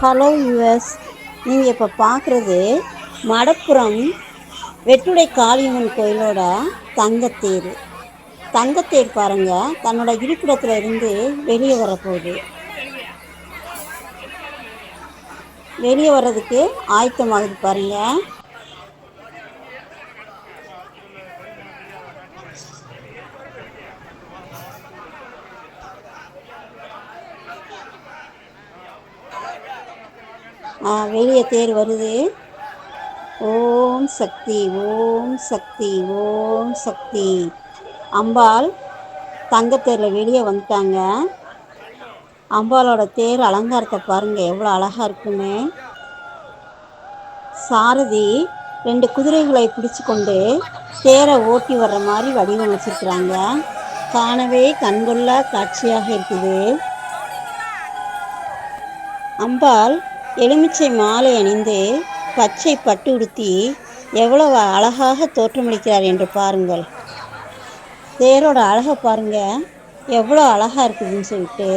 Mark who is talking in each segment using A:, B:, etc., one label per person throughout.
A: Hello US நீங்கள் இப்போ பார்க்குறது மடப்புறம் வெட்டுடை காளியம்மன் கோயிலோட தங்கத்தேர். தங்கத்தேர் பாருங்கள் தன்னோட இருப்பிடத்தில் இருந்து வெளியே வரப்போகுது. வெளியே வர்றதுக்கு ஆயத்தமாகுது பாருங்கள் வெளியே தேர் வருது. ஓம் சக்தி ஓம் சக்தி ஓம் சக்தி. அம்பாள் தங்கத்தேரில் வெளியே வந்துட்டாங்க. அம்பாளோட தேர் அலங்காரத்தை பாருங்கள் எவ்வளோ அழகாக இருக்குன்னு சாரதி ரெண்டு குதிரைகளை பிடிச்சு கொண்டு தேரை ஓட்டி வர்ற மாதிரி வடிவமைச்சிருக்கிறாங்க காணவே கண்கொள்ளா காட்சியாக இருக்குது. அம்பாள் எலுமிச்சை மாலை அணிந்து பச்சை பட்டு உடுத்தி எவ்வளவு அழகாக தோற்றமளிக்கிறார் என்று பாருங்கள். தேரோட அழகை பாருங்க. எவ்வளோ அழகாக இருக்குதுன்னு சொல்லிட்டு.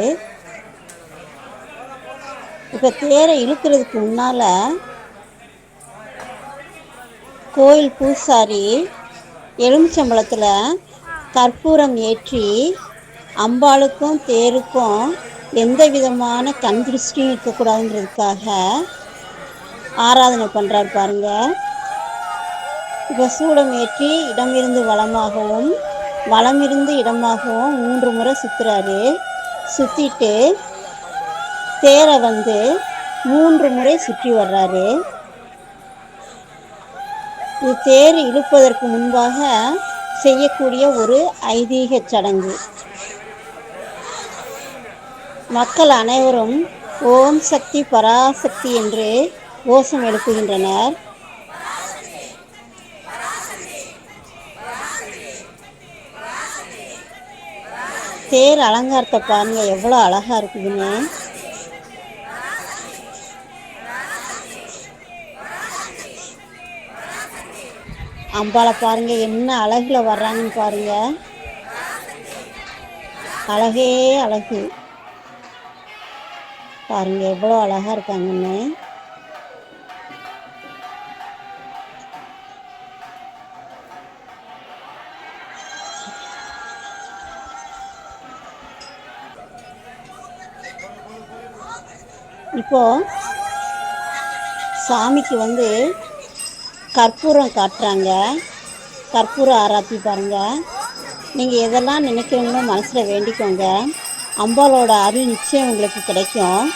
A: இப்போ தேரை இழுக்கிறதுக்கு முன்னால் கோயில் பூசாரி எலுமிச்சம்பழத்தில் கற்பூரம் ஏற்றி அம்பாளுக்கும் தேருக்கும் எந்த விதமான கண் திருஷ்டியும் இருக்கக்கூடாதுன்றதுக்காக ஆராதனை பண்ணுறாரு பாருங்க. இப்போ சூடம் ஏற்றி இடமிருந்து வளமாகவும் வளமிருந்து இடமாகவும் மூன்று முறை சுற்றுறாரு சுற்றிட்டு தேரை வந்து மூன்று முறை சுற்றி வர்றாரு. இது தேர் இழுப்பதற்கு முன்பாக செய்யக்கூடிய ஒரு ஐதீக சடங்கு. மக்கள் அனைவரும் ஓம் சக்தி பராசக்தி என்று கோஷம் எழுப்புகின்றனர். தேர் அலங்காரத்தை பாருங்க எவ்வளோ அழகா இருக்குதுன்னு அம்பாளை பாருங்க என்ன அழகில் வர்றாங்கன்னு பாருங்க. அழகே அழகு. பாருங்க எவ்வளோ அழகா இருக்காங்கன்னு. இப்போ சாமிக்கு வந்து கற்பூரம் காட்டுறாங்க. கற்பூர ஆராத்தி பாருங்க. நீங்கள் எதெல்லாம் நினைக்கிறீங்களோ மனசில் வேண்டிக்கோங்க. அம்பாலோட அருள் நிச்சயம் உங்களுக்கு கிடைக்கும்.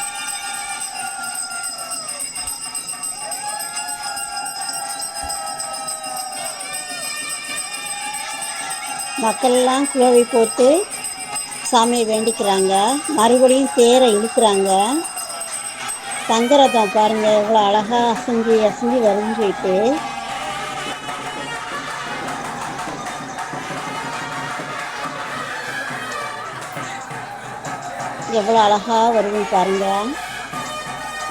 A: மக்கள்லாம் குழவை போட்டு சாமியை வேண்டிக்கிறாங்க. மறுபடியும் தேரை இழுக்கிறாங்க. தங்கரதம் பாருங்க எவ்வளோ அழகாக அசைஞ்சு அசைஞ்சு வருதுன்னு சொல்லிட்டு. எவ்வளோ அழகாக வருதுன்னு பாருங்க.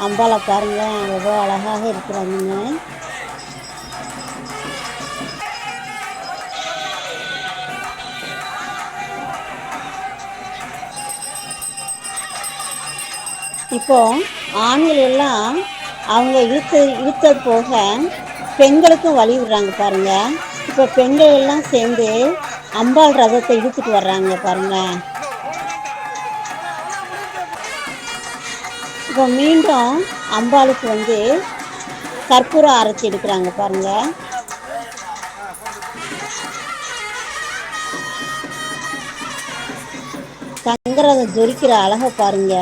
A: அம்பாலை பாருங்க எவ்வளோ அழகாக இருக்கிறாங்கன்னு இப்போ ஆண்கள் எல்லாம் அவங்க இழுத்து இழுத்தது போக பெண்களுக்கும் வழி விடுறாங்க பாருங்கள் இப்போ பெண்கள் எல்லாம் சேர்ந்து அம்பாள் ரதத்தை இழுத்துட்டு வர்றாங்க பாருங்கள் இப்போ மீண்டும் அம்பாளுக்கு வந்து கற்பூர அரைச்சி எடுக்கிறாங்க பாருங்க. தங்கரதம் ஜொலிக்கிற அழகை பாருங்க.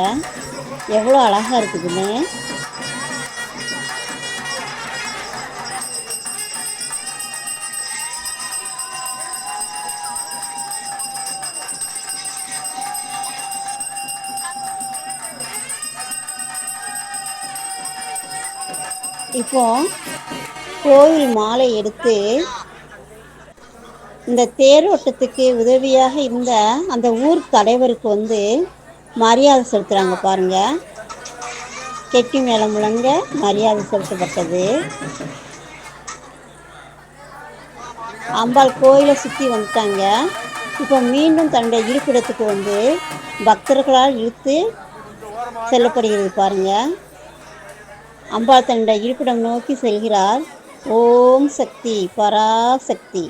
A: எவ்வளோ அழகாக இருக்குதுன்னு. இப்போ கோவில் மாலை எடுத்து இந்த தேரோட்டத்துக்கு உதவியாக இருந்த அந்த ஊர் தலைவருக்கு வந்து மரியாதை செலுத்துகிறாங்க பாருங்க. கெட்டி மேல முழங்க மரியாதை செலுத்தப்பட்டது. அம்பாள் கோயிலை சுற்றி வந்துட்டாங்க. இப்போ மீண்டும் தன்னுடைய இருப்பிடத்துக்கு வந்து பக்தர்களால் இழுத்து செல்லப்படுகிறது பாருங்கள் அம்பாள் தன்னுடைய இருப்பிடம் நோக்கி செல்கிறார் ஓம் சக்தி பராசக்தி